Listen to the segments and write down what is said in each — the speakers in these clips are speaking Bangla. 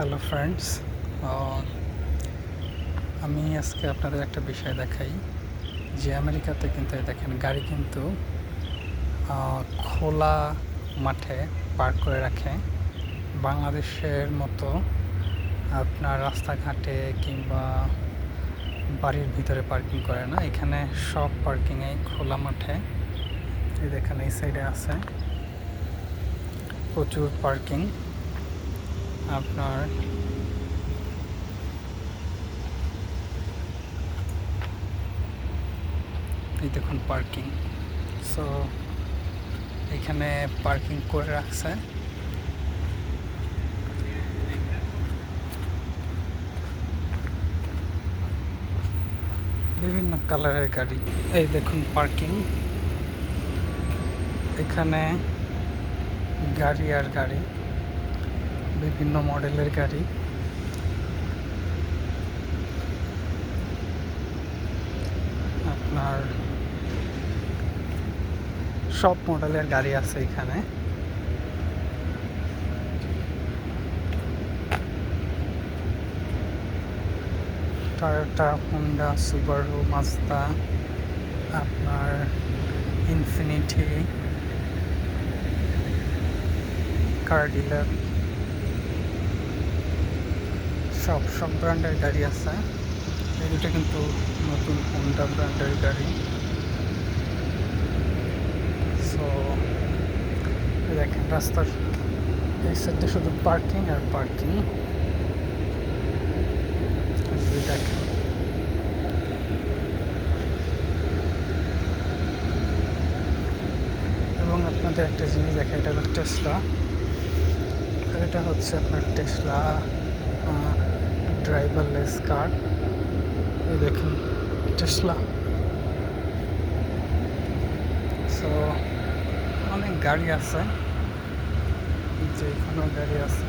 হ্যালো ফ্রেন্ডস আমি আজকে আপনাদের একটা বিষয় দেখাই যে আমেরিকাতে কিন্তু দেখেন, গাড়ি কিন্তু খোলা মাঠে পার্ক করে রাখে। বাংলাদেশের মতো আপনার রাস্তাঘাটে কিংবা বাড়ির ভিতরে পার্কিং করে না। এখানে সব পার্কিংয়ে খোলা মাঠে। দেখেন, এই সাইডে আছে। প্রচুর পার্কিং। আপনার এই দেখুন পার্কিং। সো, এখানে পার্কিং করে রাখছে। বিভিন্ন কালারের গাড়ি। এই দেখুন পার্কিং। এখানে গাড়ি আর গাড়ি। বিভিন্ন মডেলের গাড়ি। আপনার সব মডেলের গাড়ি আছে এখানে। টয়োটা হোন্ডা সুবারু মাজদা আপনার ইনফিনিটি ডিলার সব সব ব্র্যান্ডের গাড়ি আছে। এই দুটো কিন্তু নতুন হোন্ডা ব্র্যান্ডের গাড়ি। সো দেখেন, রাস্তার এই সাইডে শুধু পার্কিং আর পার্কিং দেখেন। এবং আপনাদের একটা জিনিস দেখা এটা হলো টেসলা এটা হচ্ছে আপনার টেসলা ড্রাইভারলেস কার এই দেখুন টেসলা সো অনেক গাড়ি আছে যে গাড়ি আছে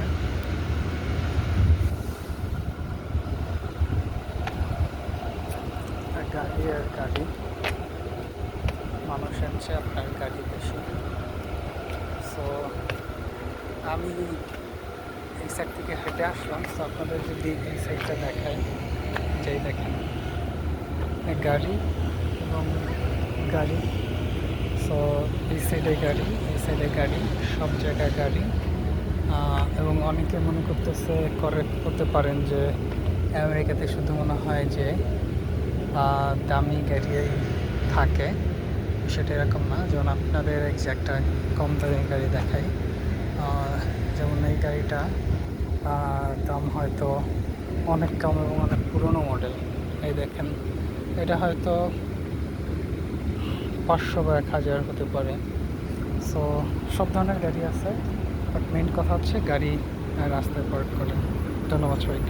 গাড়ি আর গাড়ি মানুষ আনছে আপনার গাড়ি বেশি সো আমি সাইড থেকে হেঁটে আসলাম। তো আপনাদের যদি এই সাইডটা দেখায় যেই দেখেন গাড়ি এবং গাড়ি। সো এই সাইডে গাড়ি এই সাইডে গাড়ি সব জায়গায় গাড়ি। এবং অনেকে মনে করতেছে করে করতে পারেন যে আমেরিকাতে শুধু মনে হয় যে দামি গাড়িই থাকে। সেটা এরকম না। যেমন আপনাদের একটা কম দামি গাড়ি আহ, যেমন এই গাড়িটা দাম হয়তো অনেক কম এবং অনেক পুরনো মডেল এই দেখেন, এটা হয়তো পাঁচশো বা এক হাজার হতে পারে। সো সব ধরনের গাড়ি আছে বাট মেন কথা হচ্ছে গাড়ি রাস্তায় পার্ক করে। ধন্যবাদ সবাইকে।